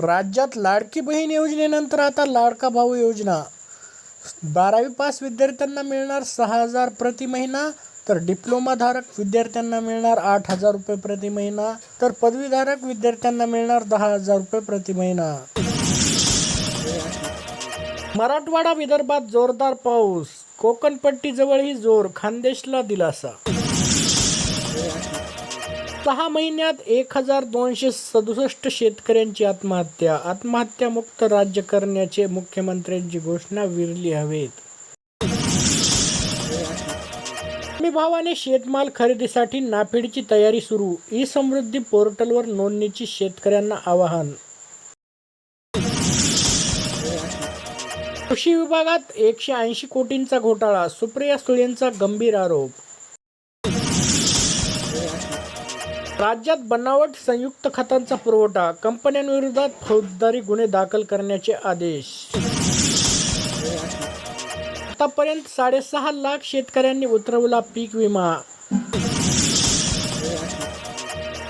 राज्यात लाडकी बहीण योजनेनंतर आता लाडका भाऊ योजना. बारावी पास विद्यार्थ्यांना मिळणार सहा हजार प्रति महिना तर डिप्लोमाधारक विद्यार्थ्यांना मिळणार आठ हजार रुपये प्रति महिना तर पदवीधारक विद्यार्थ्यांना मिळणार दहा हजार रुपये प्रति महिना. मराठवाडा विदर्भात जोरदार पाऊस कोकणपट्टीजवळही जोर खानदेशला दिलासा. सहा महिन्यात एक हजार दोनशे सदुसष्ट शेतकऱ्यांची आत्महत्या. आत्महत्यामुक्त राज्य करण्याचे मुख्यमंत्र्यांची घोषणा विरली हवेत. मी भावाने शेतमाल खरेदीसाठी नाफेडची तयारी सुरू. ई समृद्धी पोर्टलवर नोंदणीची शेतकऱ्यांना आवाहन. कृषी विभागात एकशे ऐंशी कोटींचा घोटाळा. सुप्रिया सुळेंचा गंभीर आरोप. राज्यात बनावट संयुक्त खतांचा पुरवठा कंपन्यांविरोधात फौजदारी गुन्हे दाखल करण्याचे आदेश. आतापर्यंत साडेसहा लाख शेतकऱ्यांनी उतरवला पीक विमा.